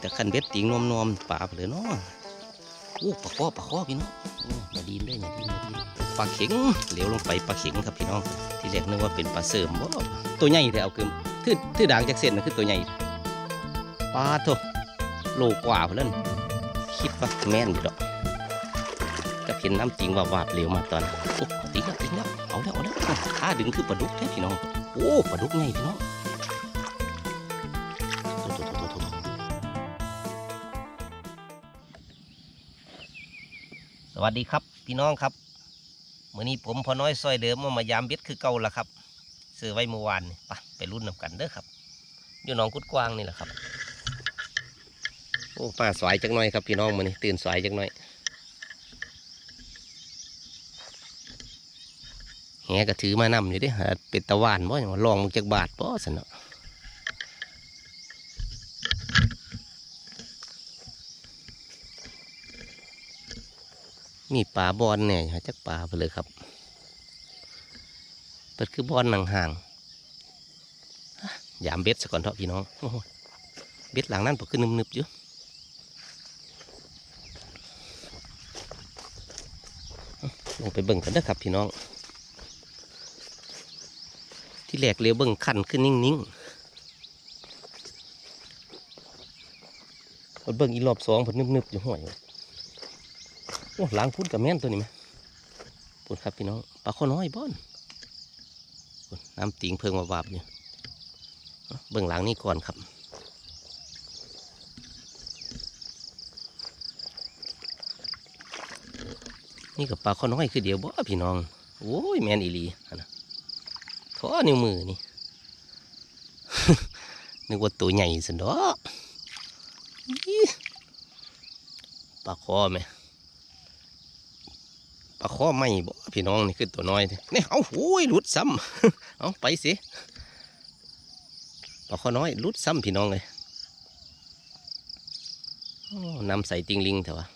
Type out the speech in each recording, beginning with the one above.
แต่คันเบ็ดติงนวมนวมป่าไปเลยเนาะโอ้ปลาข้อปลาข้อพี่น้องอย่าดีนได้อย่าดีนอย่าดีนปลาเข็งเหลวลงไปปลาเข็งครับพี่น้อง ที่แรกนึกว่าเป็นปลาเสริมบ่ตัวใหญ่แต่เอาเกิมทื่อทื่อด่างจากเส้นนะคือตัวใหญ่ปลาโถโลกว่าเพื่อนคิดว่าแม่นอยู่ดอกก็เห็นน้ำติงว่าบาบเหลวมาตอนโอ้ติงแล้วติงแล้วเอาแล้วเอาแล้วขาดึงคือปลาดุกแท้พี่น้องโอ้ปลาดุกใหญ่พี่น้อง วัสดีครับพี่น้องครับเมื้อนี้ผมพอน้อยซอยเดิมมามายามเบ็ดคือเก่าละครับซื้อไว้เมื่อวานไปไปรุ่นนำกันเด้อครับอยู่หนองกุดกวางนี่แหละครับโอ้ป้าสวยจังหน่อยครับพี่น้องมื้อนี้ตื่นสวยจังหน่อยแหก็ถือมานำอยู่ด้หาเป็นตะวานบ่อย่างว่าลองมึงจากบาทบ่สนเนาะ มีปลาบอลเนี่ยหาจักปลาไปเลยครับเปิดคือบอลหนังห่างฮะยามเบ็ดซะก่อนเถอะพี่น้องเบ็ดหลังนั้นพอขึ้นนึบๆอยู่ลงไปเบิ่งกันเด้อครับพี่น้อง ที่แรกเลี้ยวเบิ่งคันขึ้นนิ่งๆเบิ่งอีรอบสองเพอนึบๆอยู่ห่วย โอ้หลังพุ่นกับแม่นตัวนี้ไหมพุ่นครับพี่น้องปลาข้อน้อยบ้อนน้ำติงเพิงมาบาบอยู่เอาเบิ่งหลังนี่ก่อนครับนี่กับปลาข้อน้อยคือเดียวบ่พี่น้อง โอ้ยแมนอีลีนะท้อนิ้วมือนี่ นึกว่าตัวใหญ่สันดอกปลาคอไหม ปลาคอไม่บ่พี่น้องนี่คือตัวน้อยนี่เอาโอ้ยหลุดซ้ำเอาไปสิปลาคอน้อยหลุดซ้ำพี่น้องเลยนำใส่ติงลิงเถอะวะ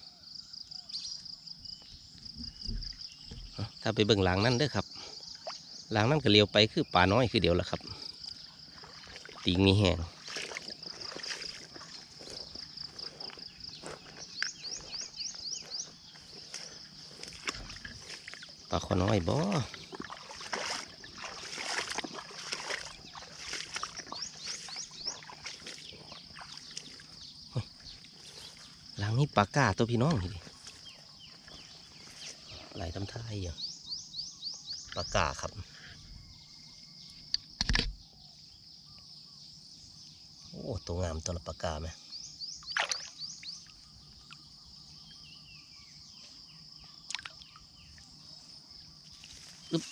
ถ้าไปเบิ่งหลังนั่นเด้อครับหลังนั่นก็เลี้ยวไปคือป่าน้อยคือเดียวละครับ ติงมีแห้ง ปลาขอน้อยบ่หลังนี้ปลากาตัวพี่น้องนี่ดิไหลทำท่าให้อยู่ปลากกาครับ โอ้ ตัวงามตัวละปากกาไหม อึ๊บ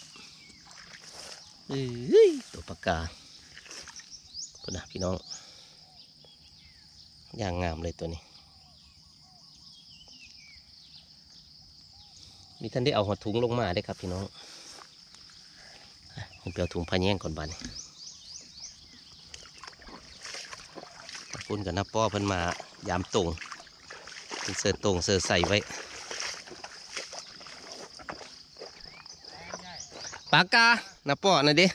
เอ้ยตัวปากกาพุ่นะพี่น้องอย่างงามเลยตัวนี้ มีท่านได้เอาหัวถุงลงมาได้ครับพี่น้องผมไปเอาถุงพาแยงก่อนบานขอบคุณกับน้าป้อเพิ่นมายามตรงเพิ่นเสิร์ตรงเสิร์ใส่ไว้ ปากกาน้าป้อนะเด้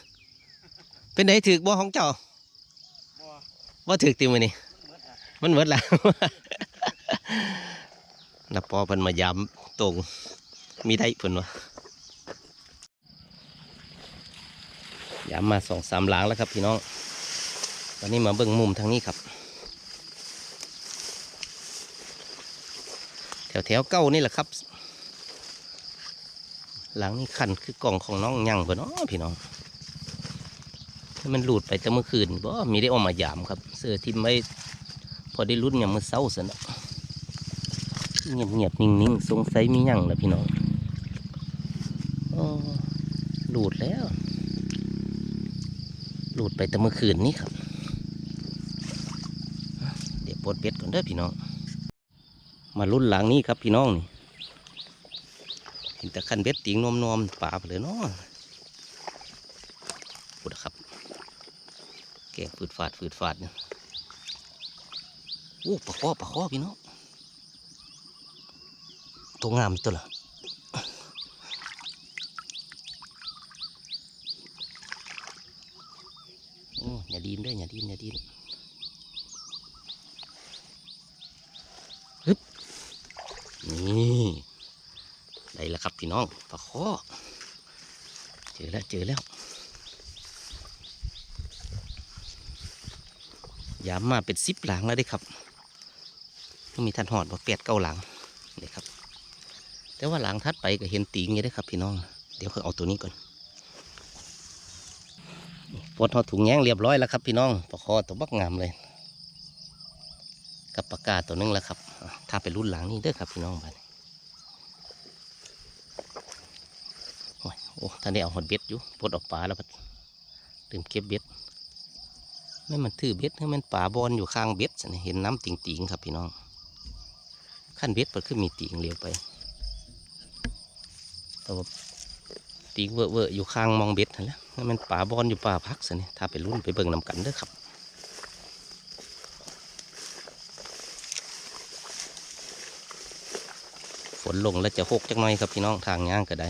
เป็นไหนถือบ่ของเจ้าว่าถือติมอนี่มันเมิดแล้วน้าป้อเพิ่นมายามตรงมีได้เพิ่นวะยามมาสองสามหลังแล้วครับพี่น้องวันนี้มาเบิ่งมุมทางนี้ครับ แถวแถวๆเก้านี่แหละครับ หลังนี้ขันคือกล่องของน้องยังบ่เนาะพี่น้องมันหลุดไปแต่เมื่อคืนบ่มีได้ออกมายามครับ เสื้อทิมไว้พอได้รุ่นยามมือเศร้าสนะเงียบเงียบๆนิ่งๆสงสัยมียังนะพี่น้องหลุดแล้วหลุดไปแต่เมื่อคืนนี้ครับ เดี๋ยวปลดเบ็ดก่อนเด้อพี่น้อง มารุ่นหลังนี้ครับพี่น้องนี่ เห็นแต่ขั้นเบ็ดติ่งนอมนอมป่าเลยเนาะพุดครับ แก่ฝืดฝาดฝืดฝาดเนี่ยโอ้ปลาข้อปลาข้อพี่น้องตัวงามตัวละอย่าดินด้วยอย่าดินอย่าดินฮึบนี่ น้องปลาคอเจอแล้วเจอแล้วยามมาเป็นสิบหลังแล้วได้ครับต้องมีทันหอดบ่แปดเก้าหลังนี่ครับ แต่ว่าหลังทัดไปก็เห็นตีงอย่างนี้ได้ครับพี่น้อง เดี๋ยวเขาเอาตัวนี้ก่อนปลดเอาถุงแย้งเรียบร้อยแล้วครับ พี่น้องปลาคอตัวบักงามเลย กับปากกาตัวนึงแล้วครับ ถ้าเป็นรุ่นหลังนี่เด้อครับพี่น้องบัดนี้ โอ้ท่านได้เอาหดเบ็ดอยู่ปลดออกปลาแล้วบัดลืมเก็บเบ็ดไม่มันถือเบ็ดให้มันป่าบอลอยู่ข้างเบ็ดสิเห็นน้ำติ่งๆครับพี่น้อง ขั้นเบ็ดเปิดขึ้นมีติ่งเลี้ยวไปแต่ว่าติ่งเวอะเวอะๆอยู่ข้างมองเบ็ดนั่นแหละให้มันป่าบอลอยู่ป่าพักสินะถ้าเป็นรุ่นไปเบิ่งนำกันเด้อครับฝนลงแล้วจะหกจักหน่อยครับพี่น้องทางย่างก็ได้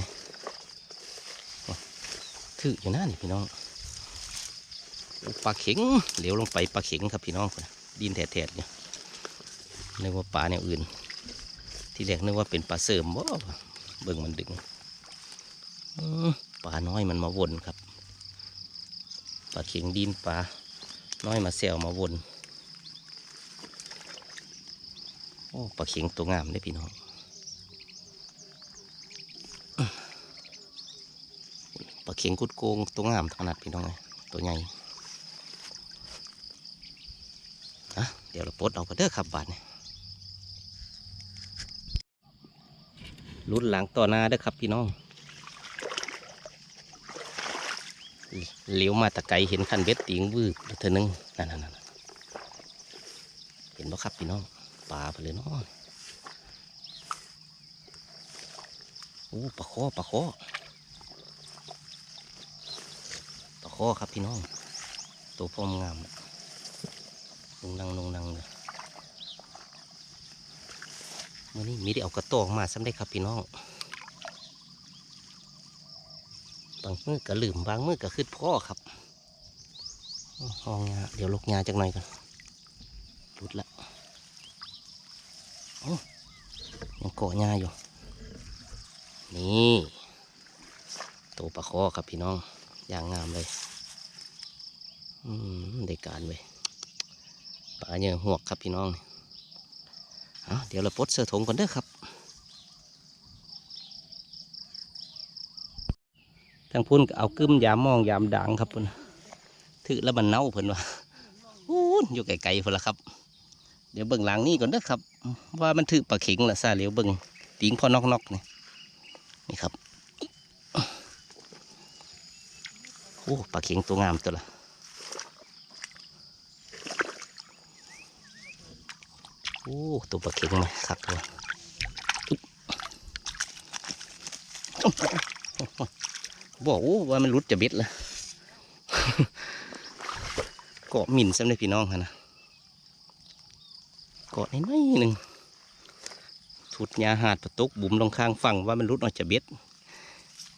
ถืออยู่น้านี่พี่น้องปลาเข็งเหลวลงไปปลาเข็งครับพี่น้องดินแถดๆเนี่ยนึกว่าปลาแนวอื่น ที่แรกนึกว่าเป็นปลาเสริมบ่เบิ่งมันดึงปลาน้อยมันมาวนครับปลาเข็งดินปลาน้อยมาแซวมาวนโอ้ปลาเข็งตัวงามเลยพี่น้อง ปลา เข็งกุดโกงตัวงามขนาดพี่น้องเลยตัวใหญ่อะเดี๋ยวเราปลดเอาไปเด้อครับบาทนี่รุ่นหลังต่อหน้าเด้อครับพี่น้องเลี้ยวมาตะไกเห็นคันเบ็ดติงวืบเธอนึงนั่นนั่นนั่นเห็นบ่ครับพี่น้องปลาไปเลยเนาะโอ้ปลาคอปลาคอ ตะโคอครับพี่น้อง ตัวพอมงามลงนังลงนังเลยมื่อนี้มีได้เอากระตออกมาซ้ำได้ครับพี่น้องบางมือก็ลืมบางมือก็ขึ้นพ่อครับห้องงาเดี๋ยวลกงาจักหน่อยกันหลุดละโอ้ยังเกาะงาอยู่ นี่ตัวปลาคอครับพี่น้องอย่างงามเลย ได้การเลยปลาเนื้อหวกครับพี่น้องเอาเดี๋ยวเราปลดเสื้อถงก่อนเด้อครับทางพุ่นเอากึ้มยามมองยามด่างครับพุ่นถือแล้วมันเน่าเพิ่นว่าอู้อยู่ไกลๆพุ่นละครับ เดี๋ยวเบิ่งหลังนี่ก่อนเด้อครับ ว่ามันถือปลาเข็งละซาเหลียวเบิ่งติงพอนอกๆนี่นี่ครับโอ้ปลาเข็งตัวงามตัวละ อ้ตัวปลาเข็งไหมคักตัวบอกโอ้ว่ามันรุดจะเบ็ดละเกาะหมิ่นซ้ำเลยพี่น้องฮะนะเกาะน้อยๆหนึ่งถุดยาหาดประตุกบุ๋มลงข้างฝั่งว่ามันรุดออกจะเบ็ด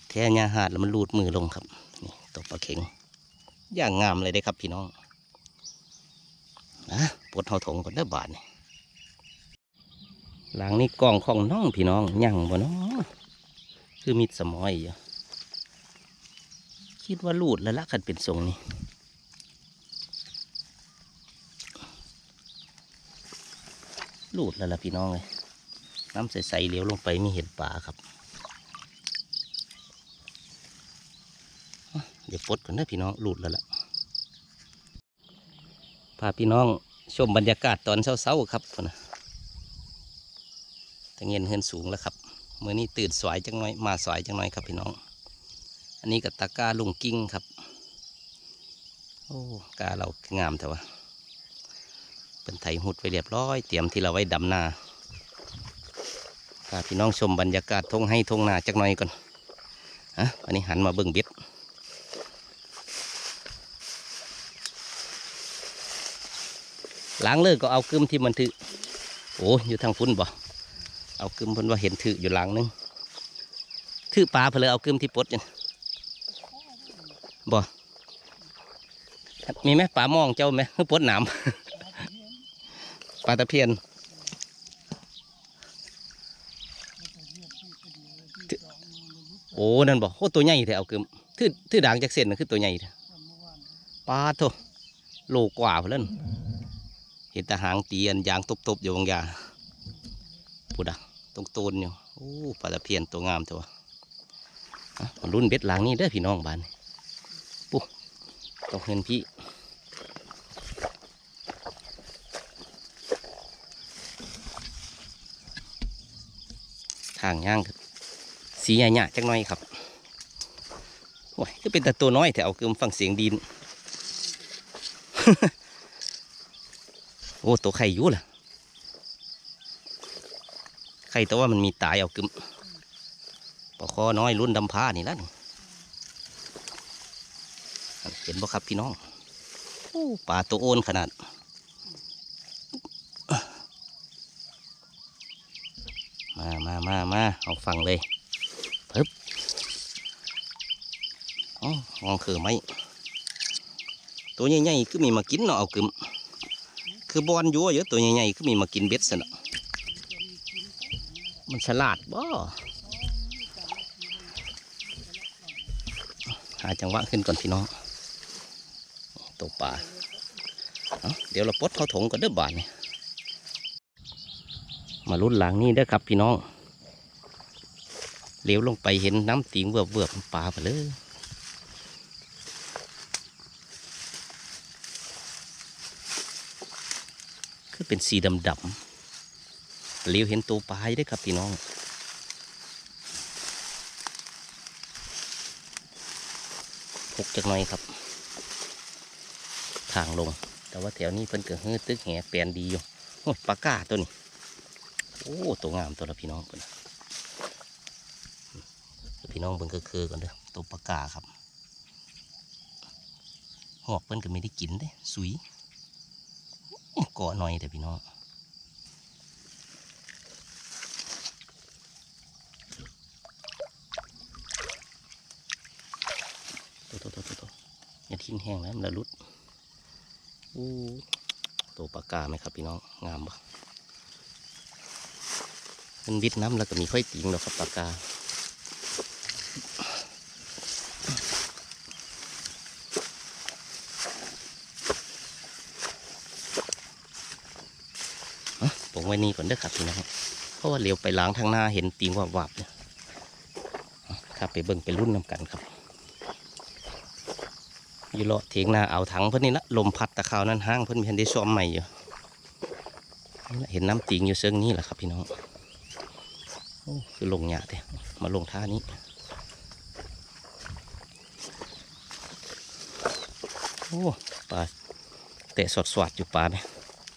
แท้ยาหาดแล้วมันรูดมือลงครับนี่ตัวปลาเข็งอย่างงามเลยได้ครับพี่น้องนะปวดเท้าถงก่อนเด้บาทนี่ หลังนี้กล่องของน้องพี่น้องยังบ่เนาะคือมิดสมอยอยู่คิดว่าลูดแล้วละคันเป็นทรงนี้ลูดแล้วล่ะพี่น้องเลยน้ำใสๆเลี้ยวลงไปมีเห็นปลาครับ เดี๋ยวปลดก่อนนะพี่น้องหลุดแล้วล่ะพาพี่น้องชมบรรยากาศตอนเช้าๆครับพุ่นนะ ตะเงียนเฮือนสูงแล้วครับเมื่อนี้ตื่นสวยจังหน่อยมาสวยจังหน่อยครับพี่น้อง อันนี้กับตากาลุงกิ้งครับโอ้กาเรางามแต่ว่าเป็นไถหุดไว้เรียบร้อย เตรียมที่เราไว้ดำนาพาพี่น้องชมบรรยากาศทงให้ทงนาจักหน่อยก่อนอะอันนี้หันมาเบิ่งเบ็ดล้างเลิกก็เอากึมที่มันถือโอ้อยู่ทางฟุ้นบ่ เอากึมเพิ่นว่าเห็นถืออยู่หลังนึงถือปลาเพนเลเอากึมที่ปดเนี่ยบ่มีไหมปลามองเจ้าไหมปดหนามปลาตะเพียนโอ้นั่นบอกโอ้ตัวใหญ่แท้เอากิมทื่อทื่อด่างจากเส้นนั่นคือตัวใหญ่ปลาโถโลกว่าเพุ่นเห็นแตาหางเตียนยางตบๆอยู่บางอยางพูดอะ ตรงโตนอยู่โอ้ปลาตะเพียนตัวงามตัวอะมารุ่นเบ็ดหลังนี่เด้อพี่น้องบ้านปุ๊บต้องเห็นพี่ทางย่างสีหยาๆจักหน่อยครับโอ้ยก็เป็นแต่ตัวน้อยแต่เอาเกิมฟังเสียงดิน โอ้ตัวไข่อยู่ล่ะ ไข่แต่ว่ามันมีตายเอากิมปลาคอน้อยรุ่นดำผ้านี่ละนี่เห็นบ่ครับพี่น้องปลาตัวโอนขนาดมามามามาเอาฟังเลยปึ๊บอ๋อมองคือไหมตัวใหญ่ๆคือมีมากินเนาะเอากึมคือบอลยัวเยอะตัวใหญ่ๆคือมีมากินเบ็ดสนะ มันฉลาดบ่หาจังหวะขึ้นก่อนพี่น้องตัวปลาเเดี๋ยวเราปลดเขาถงก่อนเด้อบาทนี่มาลุ้นหลังนี่เด้อครับพี่น้องเลี้ยวลงไปเห็นน้ำตีงเบือบเบือบปลาไปเลยคือเป็นสีดำดำ เลี้ยวเห็นตัวปลาอยู่เด้ครับพี่น้อง พกจักหน่อยครับ ทางลง แต่ว่าแถวนี้เพิ่นเกิดเฮือตึกแหแปลนดีอยู่โอ้ยปลาก้าตัวนี้ โอ้ตัวงามตัวละพี่น้องก่อนพี่น้องเบิ่งคือก่อนเด้อตัวปลากาครับ หอกเพิ่นก็ไม่ได้กินเด้สุยกาะหน่อยแต่พี่น้อง ตัวตัวตัวตัวตัวอย่าทิ้งแห้งแล้วมันละลุดโอ้ตัวปลากาไหมครับพี่น้องงามปะมันวิดน้ำแล้วก็มีค่อยติงดอกครับปากกาผมไว้นี่ก่อนเด้อครับพี่น้องเพราะว่าเลี้ยวไปล้างทางหน้าเห็นติงวับๆเนี่ยครับไปเบิ่งไปรุ่นนำกันครับ อยู่เลาะเถียงนาเอาถังเพิ่อนนี่ละลมพัดตะขาวนั้นห้างเพิ่อนมีทันได้ซ้อมใหม่อยู่นี่ละเห็นน้ำติงอยู่เซิงนี้แหละครับพี่น้องโอ้คือลงหยาเด้มาลงท่านี้โอ้ปลาเตะสอดสวดอยู่ปลาไหม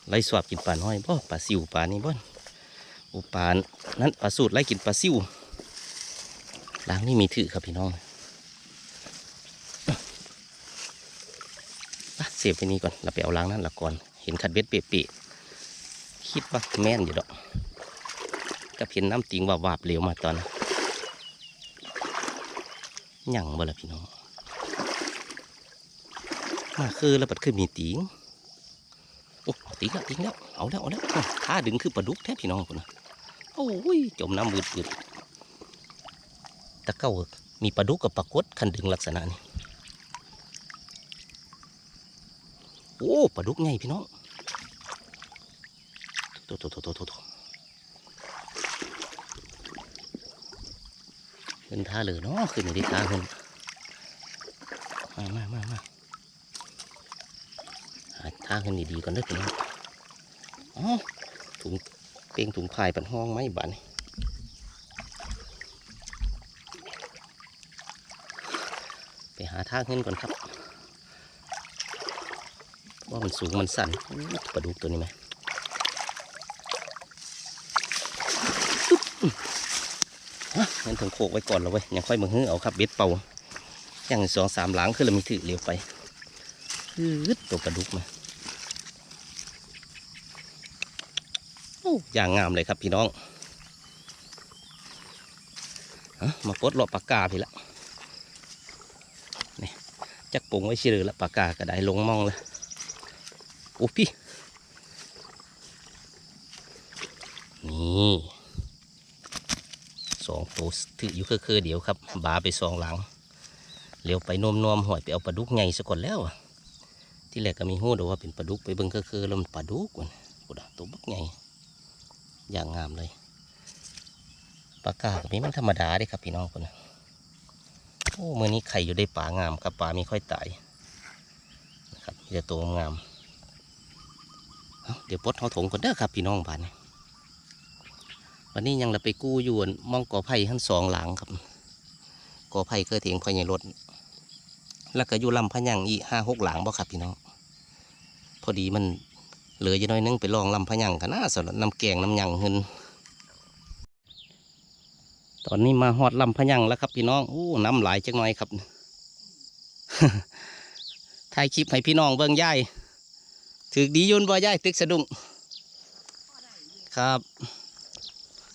ไล่สวดกินปลาน้อยบ่ปลาซิวปลานี่บ่อ้ปลานั้นปลาสูตรไล่กินปลาซิวล้างนี่มีถือครับพี่น้องอะเสียบไปนี่ก่อนเราไปเอาล้างนั่นละก่อน เห็นขัดเบ็ดเปะๆคิดว่าแม่นอยู่ดอกกับเห็นน้ำติงวาบๆเหลวมาตอนหยั่งบ่ละพี่น้องมาคือแล้วปัดคือมีติงโอ้ติงแล้วติงแล้วเอาแล้วเอาแล้วท่าดึงคือปลาดุกแท้พี่น้องคนนะโอ้ยจมน้ำมืดมืดตะเก้ามีปลาดุกกับปลากดคันดึงลักษณะนี้ โอ้ปลาดุกใหญ่พี่น้องโตโตโตโตโตโตขึ้นท่าเลยเนาะขึ้นอยู่ที่ท่าขึ้นมามามามาหาท่าขึ้นดีๆก่อนเด้อพี่น้องอ๋อถุงเป่งถุงพายปันห้องไหมบ้านไปหาท่าขึ้นก่อนครับ ว่ามันสูงมันสั่นปลาดุกตัวนี้ไหมงั้นถึงโคกไว้ก่อนแล้วเว้ยยังค่อยมาฮื้อเอาครับเบ็ดเป่าอย่างสองสามหลังคือเรามีถือเร็วไปฮึดตัวกระดุกมาโอ้อย่างงามเลยครับพี่น้องมาปลดหลอปากกาพี่ละนี่จักปงไว้ชื่อละปากกาก็ได้ลงมองเลย โอ้พี่ นี่สองโตถืออยู่คือคือเดี๋ยวครับ บาไปสองหลัง เลี้ยวไปนมนมหอยไปเอาปลาดุกใหญ่ซะก่อนแล้วที่แรกก็มีหู้ดูว่าเป็นปลาดุกไปเบิ่งคือคือๆแล้วมันปลาดุกมันปุดอะตัวบักใหญ่อย่างงามเลยปลากากับนี้มันธรรมดาเด้ครับพี่น้องคนนะโอ้มื่อนี้ไข่อยู่ได้ปลางามครับปลามีค่อยตายนะครับมีแต่ตัวงาม เดี๋ยวปดเขาถงก่อนเด้อครับพี่น้องบ้านนี้วันนี้ยังเราไปกู้ยู่อั่นมองกอไผ่ทั้งสองหลังครับกอไผ่เคยเถียงพ่อใหญ่รถแล้วก็อยู่ลำพะยังอีห้าหกหลังบ่ครับพี่น้องพอดีมันเหลือจะน้อยนึงไปลองลำพะยังกันนะสำหรับน้ำแกงน้ำยังเงินตอนนี้มาฮอดลำพะยังแล้วครับพี่น้องอู้น้ำไหลายจังหน่อยครับถ่ายคลิปให้พี่น้องเบิ่งย่าย ถือดียุนบ่ยายตึกสะดุ้งครับ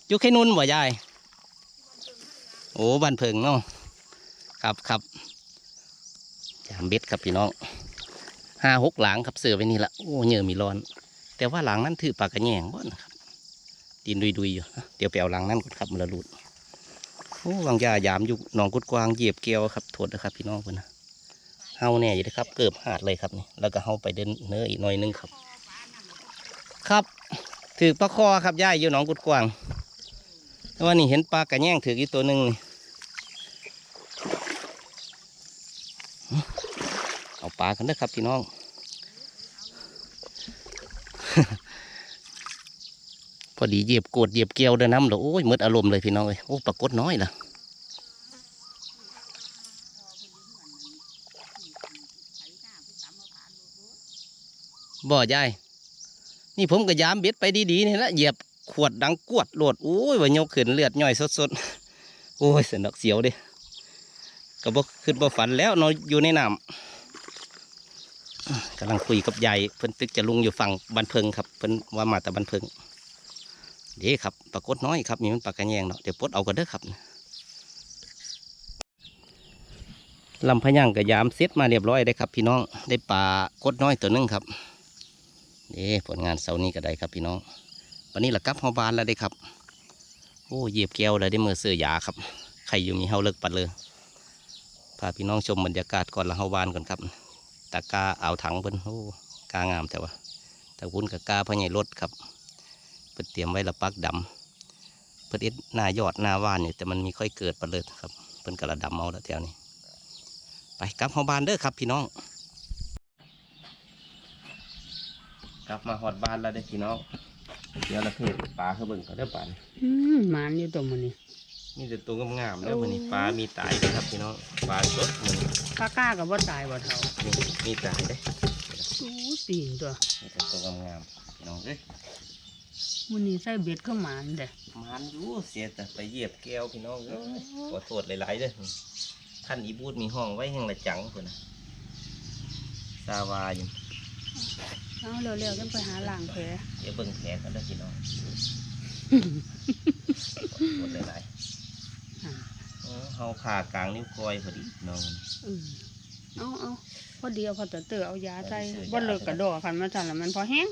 ยู่แค่นุ่นบ่ยายโอ้บ้านเพิงเนาะครับครับจามเบ็ดครับพี่น้องห้าหกหลังครับเสือไว้นี่ละโอ้เหื่อมีร้อน แต่ว่าหลังนั้นถือปากกระแยงบ่นะครับดินดุยดุยอยู่เดี๋ยวไปเอาหลังนั้นก่อนครับมันละหลุดโอ้วางยายามอยู่หนองกุดกวางเหยียบเกลียวครับโทษนะครับพี่น้องเพื่อนนะ เฮาเนี่ยอยู่นะครับ เกือบหาดเลยครับนี่แล้วก็เฮาไปเดินเนื้ออีกหน่อยนึงครับ ครับถือปลาคอครับย่ายอยู่หนองกุดกวางแต่ว่านี่เห็นปลากระแยงถืออีกตัวหนึ่งนี่เอาปลากันนะครับพี่น้องพอดีเหยียบโกดเหยียบเกลียวเดินน้ำแล้วโอ้ยมืดอารมณ์เลยพี่น้องเลยโอ้ปรากฏน้อยล่ะ บ่อยายนี่ผมก็ยามเบ็ดไปดีๆนี่ละเหยียบขวดดังกวดโหลดโอ้ยว่ายกขึ้นเลือดย่อยสดๆโอ้ยสนดอกเสียวเดิก็บ่ขึ้นบ่ฝันแล้วเนอนอยู่ในน้ำกำลังคุยกับยายเพิ่นตึกจะลุงอยู่ฝั่งบันเพิงครับเพิ่นว่ามาแต่บันเพิงเด้ครับปรากฏน้อยครับนี่มันปลากระแยงเนาะเดี๋ยวปดเอากันเด้อครับลำพะยังกับยามเซ็ตมาเรียบร้อยได้ครับ พี่น้องได้ปลากดน้อยตัวหนึงครับ เด้ผลงานเสานี้ก็ได้ครับพี่น้องวันนี้ละกลับเฮาบานแล้วได้ครับ โอ้เหยียบแก้วเลยได้เมื่อเสื้อยาครับใครอยู่มีเฮาเลิกปัดเลยพาพี่น้องชมบรรยากาศก่อนละเฮาบานก่อนครับตากาอ่าวถังเพิ่นโอ้กางามแต่ว่าตะวุ้นกับกาพ่อใหญ่รถครับเพิ่นเตรียมไว้ละปักดำเพิ่นเอ็ดหน้ายอดหน้าว่านอยู่แต่มันมีค่อยเกิดปัดเลยครับเพิ่นกระดำเอาแล้วแถวนี้ไปกลับเฮาบานเด้อครับพี่น้อง กลับมาหอดบ้านแล้วเด้อพี่น้องเดี๋ยวเราเพจปลาเขาเบิ่งเขาเด้อปลานี่อืมหมานอยู่ตัวมันนี่มีแต่ตัวงามๆแล้วมันนี่ปลามีตายด้วยครับพี่น้องปลาสดมันปลากล้ากับว่าตายบ่เท่านี่มีตายเด้สู้ตีนตัวมีแต่ตัวงามๆพี่น้องเอ้ยมันนี่ใส่เบ็ดก็หมานเด้มันอยู่เสียแต่ไปเหยียบแก้วพี่น้องเอ้ยขอโทษหลายๆเด้อท่านอีบูดมีห้องไว้แห่งละจังพุ่นนะซาวาอยู่ เอาเร็วๆกันไปหาล่างแผลเดี๋ยวเบิ่งแผลกันเด้อพี่น้องขอโทษหลายอ่าๆเออเฮาขากลางนิ้วก้อยพอดีพี่น้องอืมเอาเอาพอเดียวพอจะเตอเอายาใส่เอาไปซื้อยาบ่เลิกกระดอกคันมาจันแล้วมันพอแห้ง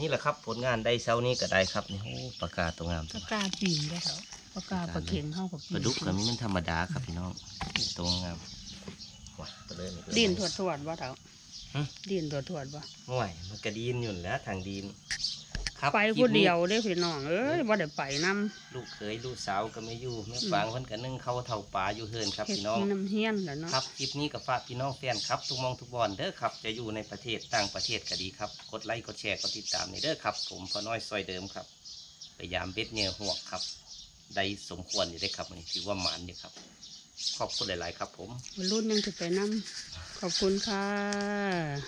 นี่แหละครับผลงานได้เช้านี้ก็ได้ครับนี่โอ้ปากกาตัวงามปตัวลากล้าปีนได้เท่าปลากล้าปลาเข็งเข้ากับปลาดุกกับนี้มันธรรมดาครับพี่น้องตัวงามว้าไปเลยดินถวดถวดๆบ่เท่าฮะ ดินถวดถวดๆบ่ห่วยมันกระดินอยู่แล้วทางดินครับไปคลิผู้ปนี้เดียวเด้พี่น้องเอ้ยบ่ได้ไปนํลูกเคยลูกสาวก็ไม่อยู่แม่ฟางเพิ่นก็นึ่งเข้าวเท่าปลาอยู่เฮินครับเฮ็ดพี่น้องน้ำเฮียนแหล้วเนาะครับคลิปนี้ก็ฝากพี่น้องแฟนครับทุกมองทุกบอลเด้อครับ จะอยู่ในประเทศต่างประเทศก็ดีครับ กดไลค์กดแชร์กดติดตามในเด้อครับ ผมพอน้อยซอยเดิมครับพยายามเบ็ดเหนื้อหวกครับ ได้สมควรอยู่ได้อครับวันนี้ถือว่าหมานอยู่ครับ ขอบคุณหลาย ๆ ครับผม รุ่นยังจะไปนํขอบคุณค่ะ